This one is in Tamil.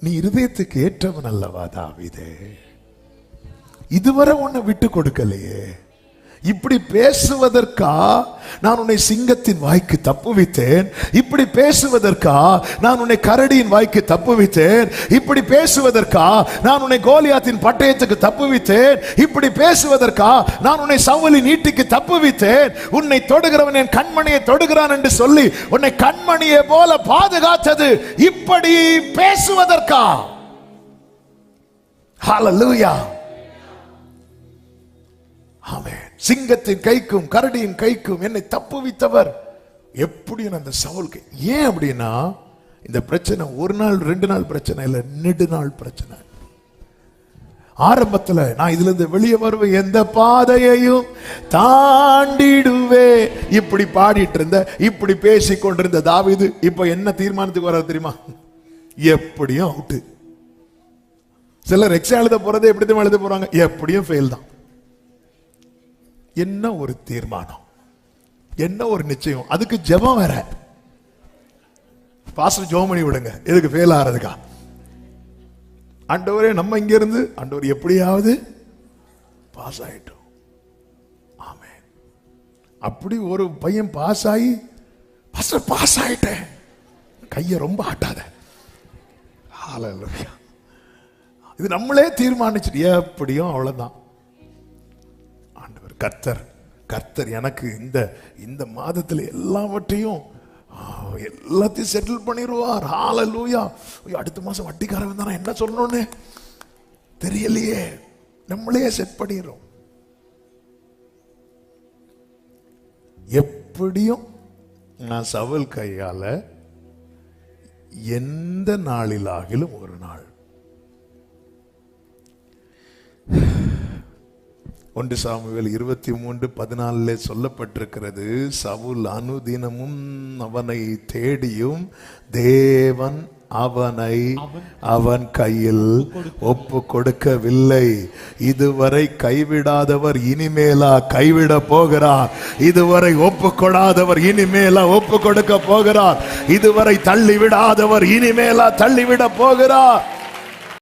நீ இருதயத்துக்கு ஏற்றவன் அல்லவா தாவிதே? இதுவரை உன்னை விட்டு கொடுக்கலையே. இப்படி பேசுவதற்கா நான் உன்னை சிங்கத்தின் வாய்க்கு தப்புவித்தேன். இப்படி பேசுவதற்கா நான் உன்னை கரடியின் வாய்க்கு தப்புவித்தேன். இப்படி பேசுவதற்கா நான் உன்னை கோலியாத்தின் பட்டயத்துக்கு தப்புவித்தேன். இப்படி பேசுவதற்கா நான் உன்னை சவுலி நீட்டிக்கு தப்புவித்தேன். உன்னை தொடுகிறவன் என் கண்மணியை தொடுகிறான் என்று சொல்லி உன்னை கண்மணியை போல பாதுகாத்தது. இப்படி பேசுவதற்கா. ஹalleluya சிங்கத்தின் கைக்கும் கரடியின் கைக்கும் என்னை தப்புவித்தவர். எப்படியும் அந்த சவுலுக்கு ஏன் அப்படின்னா இந்த பிரச்சனை ஒரு நாள் ரெண்டு நாள் பிரச்சனை இல்லை நெடு நாள் பிரச்சனை. ஆரம்பத்துல நான் இதுல இருந்து வெளியே வருவேன் எந்த பாதையையும் தாண்டிடுவே இப்படி பாடிட்டு இருந்த இப்படி பேசி கொண்டிருந்த தாவீது இப்ப என்ன தீர்மானத்துக்கு வர தெரியுமா? எப்படியும் அவுட்டு. சிலர் எக்ஸாம் எழுத போறதே எப்படி தான் எழுத போறாங்க? எப்படியும் ஃபெயில் தான். என்ன ஒரு தீர்மானம்? என்ன ஒரு நிச்சயம்? அதுக்கு ஜெபம் வேற. பாஸ்டர் ஜெபம் பண்ணி விடுங்க. எதுக்கு ஃபெயில் ஆறதுக்கா ஆண்டவரே நம்ம இங்க இருந்து ஆண்டவர் எப்படியாவது பாஸ் ஆயிட்டோம். ஆமே அப்படி ஒரு பையன் பாஸ் ஆகி பாஸ்டர் பாஸ் ஆயிட்டேன். கையை ரொம்ப ஆட்டாத. ஹalleluya இது நம்மளே தீர்மானிச்சுட்டு எப்படியும் அவ்வளவுதான். கர்த்தர் கர்த்தர் எனக்கு இந்த இந்த மாதத்துல எல்லாவற்றையும் எல்லாத்தையும் செட்டில் பண்ணிடுவார் ஹalleluya லூயா அடுத்த மாசம் வட்டிக்காரன் தானே என்ன சொல்லணும்னு? தெரியலையே. நம்மளே செட் பண்ணிடுறோம். எப்படியும் நான் சவல் கையால எந்த நாளிலாகிலும் ஒரு நாள் ஒன்று சாமுவேல் இருபத்தி மூன்று பதினாலிலே சொல்லப்பட்டிருக்கிறது சவுல் அனுதினமும் அவனை தேடியும் தேவன் அவனை அவன் கையில் ஒப்பு கொடுக்கவில்லை இதுவரை கைவிடாதவர் இனிமேலா கைவிட போகிறார். இதுவரை ஒப்பு கொடாதவர் இனிமேலா ஒப்பு கொடுக்க போகிறார். இதுவரை தள்ளி விடாதவர் இனிமேலா தள்ளிவிட போகிறார்.